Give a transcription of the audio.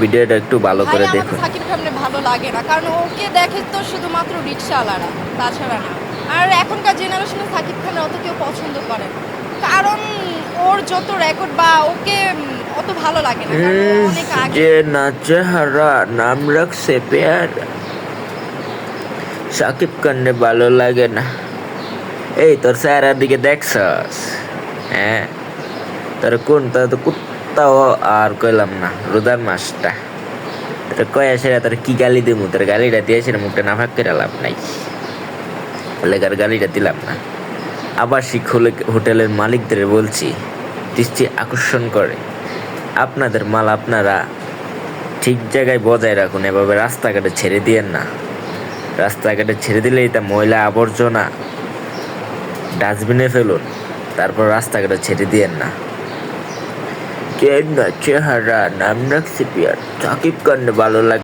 ভিডিওটা একটু ভালো করে দেখুন। সাকিব খানের ভালো লাগে না কারণ ওকে দেখে তো শুধুমাত্র রিক্সাওয়ালারা তাছাড়া না। আর এখনকার জেনারেশনে সাকিব খানের অত কেউ পছন্দ করে না। কারণ ওর যত রেকর্ড বা ওকে অত ভালো লাগে না অনেক আগে যে না চেহারা নাম রাখছে পেয়ার। সাকিব খাননে ভালো লাগে না। এই তোর স্যারের দিকে দেখছস? হ্যাঁ? তোর কোন তোর তো কুত্তাও আর কইলাম না রোদার মাসটা। তোর কয় আসে তোর কি গালি দিমু? তোর গালিটা দিয়ে আসে মুখটা না ফাঁক করে লাভ নাই। লেগার গালিটা দিলাম না। আবাসিক হলে- হোটেলের মালিকদের বলছি, দৃষ্টি আকর্ষণ করে। আপনাদের মাল আপনারা ঠিক জায়গায় বজায় রাখুন, এভাবে রাস্তাঘাটে ছেড়ে দিয়েন না। রাস্তাঘাটে ছেড়ে দিলেই তা ময়লা আবর্জনা, ডাস্টবিনে ফেলুন, তারপর রাস্তাঘাটে ছেড়ে দিয়েন না। চেহারা নাম রাখছি পিয়ার। সাকিব খান ভালো লাগে।